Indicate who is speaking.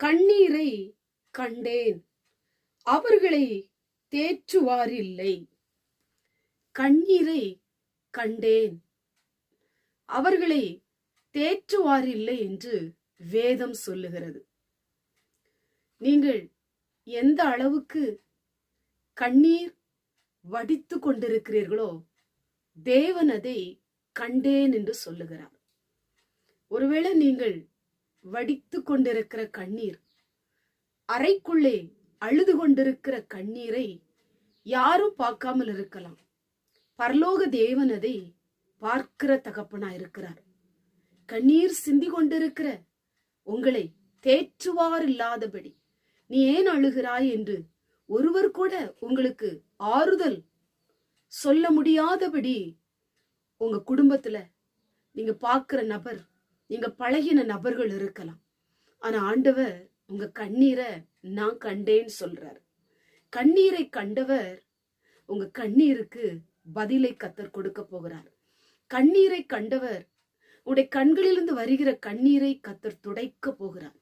Speaker 1: கண்ணீரை கண்டேன். அவர்களை தேற்றுவாரில்லை. கண்ணீரை கண்டேன். அவர்களை தேற்றுவாரில்லை என்று வேதம் சொல்லுகிறது. நீங்கள் எந்த அளவுக்கு கண்ணீர் வடித்து கொண்டிருக்கிறீர்களோ தேவன் அதை கண்டேன் என்று சொல்லுகிறார். ஒருவேளை நீங்கள் வடித்து கொண்டிருக்கிற கண்ணீர். அறைக்குள்ளே அழுது கொண்டிருக்கிற கண்ணீரை யாரும் பார்க்காமல் இருக்கலாம். பரலோக தேவன் அதை பார்க்கிற தகப்பனா இருக்கிறார். கண்ணீர் சிந்தி கொண்டிருக்கிற உங்களை தேற்றுவார் இல்லாதபடி நீ ஏன் அழுகிறாய் என்று ஒருவர் கூட உங்களுக்கு ஆறுதல் சொல்ல முடியாதபடி உங்க குடும்பத்துல நீங்க பார்க்கிற நபர் நீங்க பழகின நபர்கள் இருக்கலாம். ஆனா ஆண்டவர் உங்க கண்ணீரை நான் கண்டேன்னு சொல்றார். கண்ணீரை கண்டவர் உங்க கண்ணீருக்கு பதிலை கத்தர் கொடுக்க போகிறார். கண்ணீரை கண்டவர் உடைய கண்களிலிருந்து வருகிற கண்ணீரை கத்தர் துடைக்க போகிறார்.